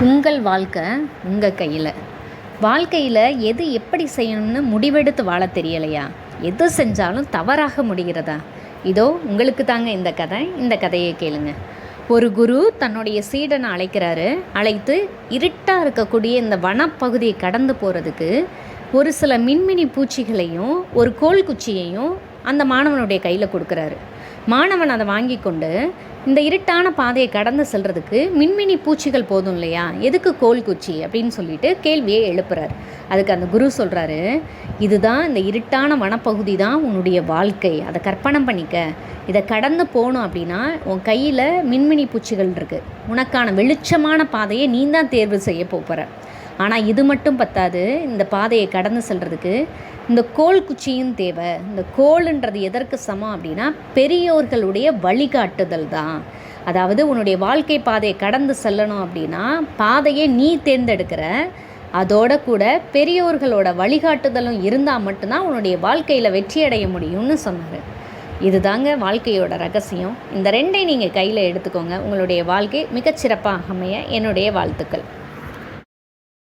உங்கள் வாழ்க்கை உங்கள் கையில். வாழ்க்கையில் எது எப்படி செய்யணும்னு முடிவெடுத்து வாழ தெரியலையா? எது செஞ்சாலும் தவறாக முடிகிறதா? இதோ உங்களுக்கு தாங்க இந்த கதை. இந்த கதையை கேளுங்க. ஒரு குரு தன்னுடைய சீடனை அழைக்கிறாரு. அழைத்து இருட்டாக இருக்கக்கூடிய இந்த வனப்பகுதியை கடந்து போகிறதுக்கு ஒரு சில மின்மினி பூச்சிகளையும் ஒரு கோல் குச்சியையும் அந்த மாணவனுடைய கையில் கொடுக்குறாரு. மாணவன் அதை வாங்கி கொண்டு இந்த இருட்டான பாதையை கடந்து செல்றதுக்கு மின்மினி பூச்சிகள் போதும் இல்லையா? எதுக்கு கோல் குச்சி அப்படின்னு சொல்லிட்டு கேள்வியை எழுப்புறார். அதுக்கு அந்த குரு சொல்கிறாரு இதுதான் இந்த இருட்டான வனப்பகுதி தான் உன்னுடைய வாழ்க்கை. அதை கற்பனை பண்ணிக்க. இதை கடந்து போகணும் அப்படின்னா உன் கையில் மின்மினி பூச்சிகள் இருக்குது உனக்கான வெளிச்சமான பாதையை நீ தான் தேர்வு செய்ய போகிற ஆனால் இது மட்டும் பத்தாது. இந்த பாதையை கடந்து செல்கிறதுக்கு இந்த கோல் குச்சியும் தேவை. இந்த கோல்ன்றது எதற்கு சமம் அப்படின்னா பெரியோர்களுடைய வழிகாட்டுதல் தான். அதாவது உன்னுடைய வாழ்க்கை பாதையை கடந்து செல்லணும் அப்படின்னா பாதையை நீ தேர்ந்தெடுக்கிற அதோட கூட பெரியோர்களோட வழிகாட்டுதலும் இருந்தால் மட்டும்தான் உன்னுடைய வாழ்க்கையில் வெற்றி அடைய முடியும்னு சொன்னார். இதுதாங்க வாழ்க்கையோட ரகசியம். இந்த ரெண்டையும் நீங்கள் கையில் எடுத்துக்கோங்க. உங்களுடைய வாழ்க்கை மிகச்சிறப்பாக அமைய என்னுடைய வாழ்த்துக்கள்.